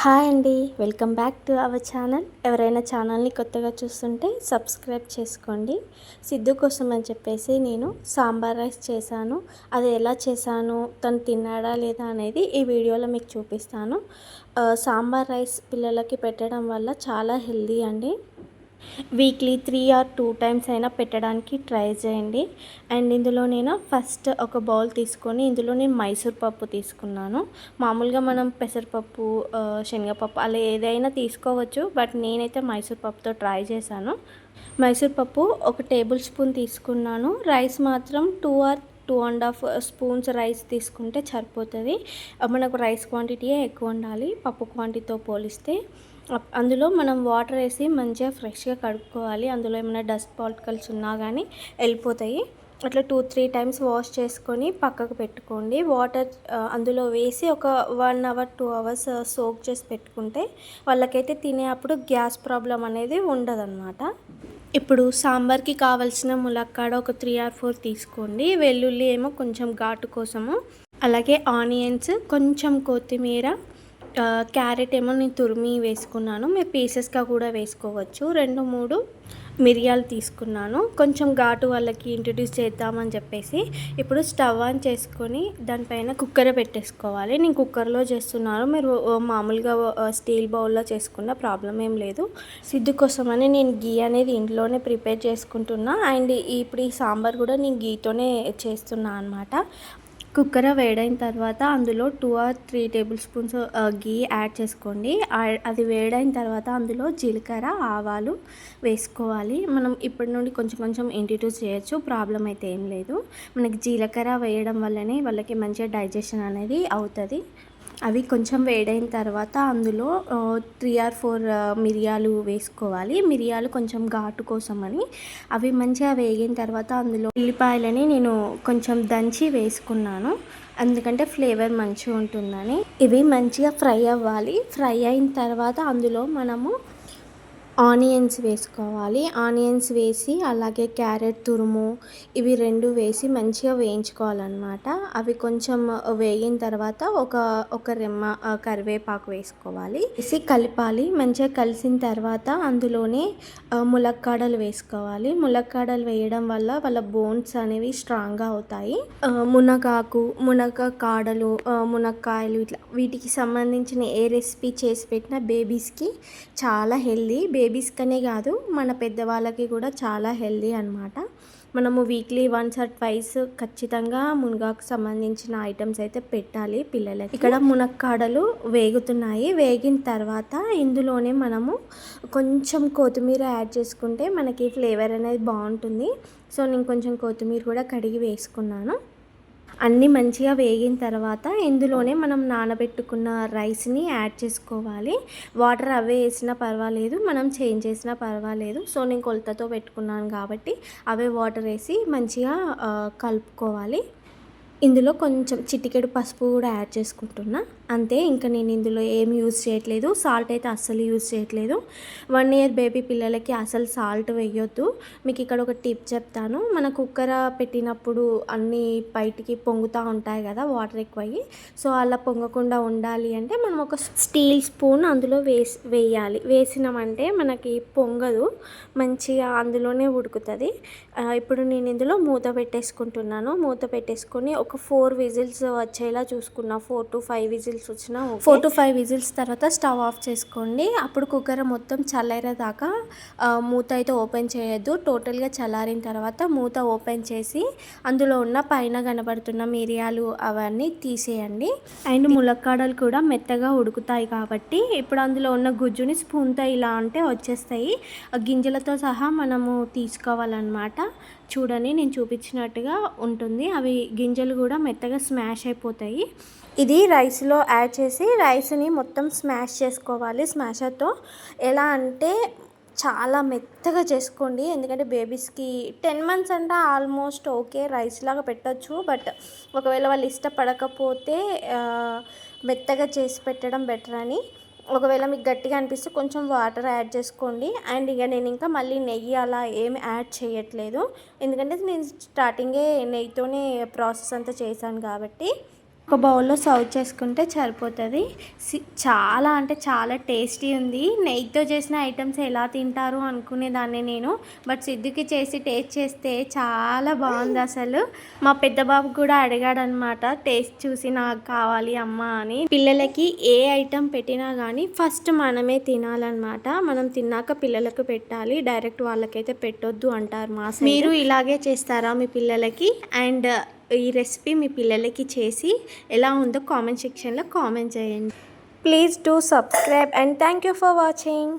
Hi అండి welcome back to our channel. ఎవరైనా ఛానల్ని కొత్తగా చూస్తుంటే సబ్స్క్రైబ్ చేసుకోండి. సిద్ధు కోసం అని చెప్పేసి నేను సాంబార్ రైస్ చేశాను. అది ఎలా చేశాను తను తిన్నాడా లేదా అనేది ఈ వీడియోలో మీకు చూపిస్తాను. సాంబార్ రైస్ పిల్లలకి పెట్టడం వల్ల చాలా హెల్దీ అండి. Weekly three or two times అయినా పెట్టడానికి ట్రై చేయండి. అండ్ ఇందులో నేను ఫస్ట్ ఒక బౌల్ తీసుకొని ఇందులో నేను మైసూర్ పప్పు తీసుకున్నాను. మామూలుగా మనం పెసరపప్పు శనగపప్పు అలా ఏదైనా తీసుకోవచ్చు బట్ నేనైతే మైసూర్ పప్పుతో ట్రై చేశాను. మైసూర్ పప్పు ఒక టేబుల్ స్పూన్ తీసుకున్నాను. రైస్ మాత్రం two or two and half spoons rice తీసుకుంటే సరిపోతుంది. మనకు రైస్ క్వాంటిటీయే ఎక్కువ ఉండాలి పప్పు క్వాంటిటీతో పోలిస్తే. అందులో మనం వాటర్ వేసి మంచిగా ఫ్రెష్గా కడుక్కోవాలి. అందులో ఏమైనా డస్ట్ పార్టికల్స్ ఉన్నా కానీ వెళ్ళిపోతాయి. అట్లా టూ త్రీ టైమ్స్ వాష్ చేసుకొని పక్కకు పెట్టుకోండి. వాటర్ అందులో వేసి ఒక one hour two hours soak చేసి పెట్టుకుంటే వాళ్ళకైతే తినే అప్పుడు గ్యాస్ ప్రాబ్లం అనేది ఉండదన్నమాట. ఇప్పుడు సాంబార్కి కావాల్సిన ములక్కాడ ఒక త్రీ ఆర్ ఫోర్ తీసుకోండి. వెల్లుల్లి ఏమో కొంచెం ఘాటు కోసము. అలాగే ఆనియన్స్ కొంచెం కొత్తిమీర క్యారెట్ ఏమో నేను తురిమి వేసుకున్నాను. మీరు పీసెస్గా కూడా వేసుకోవచ్చు. రెండు మూడు మిరియాలు తీసుకున్నాను. కొంచెం ఘాటు వాళ్ళకి ఇంట్రడ్యూస్ చేద్దామని చెప్పేసి ఇప్పుడు స్టవ్ ఆన్ చేసుకొని దానిపైన కుక్కర్ పెట్టేసుకోవాలి. నేను కుక్కర్లో చేస్తున్నాను. మీరు మామూలుగా స్టీల్ బౌల్లో చేసుకున్న ప్రాబ్లం ఏం లేదు. సిద్ధు కోసమని నేను గీ అనేది ఇంట్లోనే ప్రిపేర్ చేసుకుంటున్నా. అండ్ ఇప్పుడు ఈ సాంబార్ కూడా నేను గీతోనే చేస్తున్నా అనమాట కుక్కర్ వేడైన తర్వాత అందులో two or three tablespoons ghee add చేసుకోండి. అది వేడైన తర్వాత అందులో జీలకర్ర ఆవాలు వేసుకోవాలి. మనం ఇప్పటి నుండి కొంచెం కొంచెం ఇంట్రడ్యూస్ చేయొచ్చు ప్రాబ్లం అయితే ఏం లేదు. మనకి జీలకర్ర వేయడం వల్లనే వాళ్ళకి మంచిగా డైజెషన్ అనేది అవుతుంది. అవి కొంచెం వేడైన తర్వాత అందులో త్రీ ఆర్ ఫోర్ మిరియాలు వేసుకోవాలి. మిరియాలు కొంచెం ఘాటు కోసం అని అవి మంచిగా వేగిన తర్వాత అందులో ఉల్లిపాయలని నేను కొంచెం దంచి వేసుకున్నాను. ఎందుకంటే ఫ్లేవర్ మంచిగా ఉంటుందని. ఇవి మంచిగా ఫ్రై అవ్వాలి. ఫ్రై అయిన తర్వాత అందులో మనము ఆనియన్స్ వేసుకోవాలి. ఆనియన్స్ వేసి అలాగే క్యారెట్ తురుము ఇవి రెండు వేసి మంచిగా వేయించుకోవాలన్నమాట. అవి కొంచెం వేగిన తర్వాత ఒక ఒక రెమ్మ కరివేపాకు వేసుకోవాలి. వేసి కలపాలి. మంచిగా కలిసిన తర్వాత అందులోనే ములక్కాడలు వేసుకోవాలి. ములక్కాడలు వేయడం వల్ల వాళ్ళ బోన్స్ అనేవి స్ట్రాంగ్గా అవుతాయి. మునగాకు మునగ కాడలు మునక్కాయలు ఇట్లా వీటికి సంబంధించిన ఏ రెసిపీ చేసి పెట్టిన బేబీస్కి చాలా హెల్దీ. బేబీస్కనే కాదు మన పెద్దవాళ్ళకి కూడా చాలా హెల్దీ అనమాట మనము వీక్లీ వన్స్ ఆర్ ట్వైస్ ఖచ్చితంగా మునగాకు సంబంధించిన ఐటమ్స్ అయితే పెట్టాలి పిల్లలకి. ఇక్కడ మునక్కాడలు వేగుతున్నాయి. వేగిన తర్వాత ఇందులోనే మనము కొంచెం కొత్తిమీర యాడ్ చేసుకుంటే మనకి ఫ్లేవర్ అనేది బాగుంటుంది. సో నేను కొంచెం కొత్తిమీర కూడా కడిగి వేసుకున్నాను. అన్నీ మంచిగా వేగిన తర్వాత ఇందులోనే మనం నానబెట్టుకున్న రైస్ని యాడ్ చేసుకోవాలి. వాటర్ అవే వేసినా పర్వాలేదు మనం చేంజ్ చేసినా పర్వాలేదు. సో నేను కొలతతో పెట్టుకున్నాను కాబట్టి అవే వాటర్ వేసి మంచిగా కలుపుకోవాలి. ఇందులో కొంచెం చిటికెడు పసుపు కూడా యాడ్ చేసుకుంటున్నా. అంతే ఇంకా నేను ఇందులో ఏం యూజ్ చేయట్లేదు. సాల్ట్ అయితే అస్సలు యూజ్ చేయట్లేదు. వన్ ఇయర్ బేబీ పిల్లలకి అసలు సాల్ట్ వేయొద్దు. మీకు ఇక్కడ ఒక టిప్ చెప్తాను. మన కుక్కర్ పెట్టినప్పుడు అన్నీ బయటికి పొంగుతూ ఉంటాయి కదా వాటర్ ఎక్కువయ్యి. సో అలా పొంగకుండా ఉండాలి అంటే మనం ఒక స్టీల్ స్పూన్ అందులో వేసి వేయాలి. వేసినామంటే మనకి పొంగదు. మంచిగా అందులోనే ఉడుకుతుంది. ఇప్పుడు నేను ఇందులో మూత పెట్టేసుకుంటున్నాను. మూత పెట్టేసుకొని ఒక ఒక ఫోర్ విజిల్స్ వచ్చేలా చూసుకున్నా. ఫోర్ టు ఫైవ్ విజిల్స్ వచ్చినా ఫోర్ టు ఫైవ్ విజిల్స్ తర్వాత స్టవ్ ఆఫ్ చేసుకోండి. అప్పుడు కుక్కర్ మొత్తం చల్లారేదాకా దాకా మూత అయితే ఓపెన్ చేయొద్దు. టోటల్గా చల్లారిన తర్వాత మూత ఓపెన్ చేసి అందులో ఉన్న పైన కనబడుతున్న మిరియాలు అవన్నీ తీసేయండి. అండ్ ములక్కాడలు కూడా మెత్తగా ఉడుకుతాయి కాబట్టి ఇప్పుడు అందులో ఉన్న గుజ్జుని స్పూన్తో ఇలా అంటే వచ్చేస్తాయి. గింజలతో సహా మనము తీసుకోవాలన్నమాట. చూడండి నేను చూపించినట్టుగా ఉంటుంది. అవి గింజలు కూడా మెత్తగా స్మాష్ అయిపోతాయి. ఇది రైస్లో యాడ్ చేసి రైస్ని మొత్తం స్మాష్ చేసుకోవాలి. స్మాషర్తో ఎలా అంటే చాలా మెత్తగా చేసుకోండి. ఎందుకంటే బేబీస్కి టెన్ మంత్స్ అంటే ఆల్మోస్ట్ ఓకే రైస్ లాగా పెట్టచ్చు. బట్ ఒకవేళ వాళ్ళు ఇష్టపడకపోతే మెత్తగా చేసి పెట్టడం బెటర్ అని. ఒకవేళ మీకు గట్టిగా అనిపిస్తే కొంచెం వాటర్ యాడ్ చేసుకోండి. అండ్ ఇక నేను ఇంకా మళ్ళీ నెయ్యి అలా ఏమి యాడ్ చేయట్లేదు. ఎందుకంటే నేను స్టార్టింగే నెయ్యితోనే ప్రాసెస్ అంతా చేశాను కాబట్టి. ఒక బౌల్లో సర్వ్ చేసుకుంటే సరిపోతుంది. సి- చాలా అంటే చాలా టేస్టీ ఉంది. నెయ్యితో చేసిన ఐటమ్స్ ఎలా తింటారు అనుకునేదాన్ని నేను బట్ సిద్ధుకి చేసి టేస్ట్ చేస్తే చాలా బాగుంది అసలు. మా పెద్ద బాబు కూడా అడిగాడు అనమాట టేస్ట్ చూసి నాకు కావాలి అమ్మ అని. పిల్లలకి ఏ ఐటమ్ పెట్టినా కానీ ఫస్ట్ మనమే తినాలన్నమాట. మనం తిన్నాక పిల్లలకు పెట్టాలి డైరెక్ట్ వాళ్ళకైతే పెట్టొద్దు అంటారు మా మీరు ఇలాగే చేస్తారా మీ పిల్లలకి? అండ్ ఈ రెసిపీ మీ పిల్లలకి చేసి ఎలా ఉందో కామెంట్ సెక్షన్లో కామెంట్ చేయండి. Please do subscribe and thank you for watching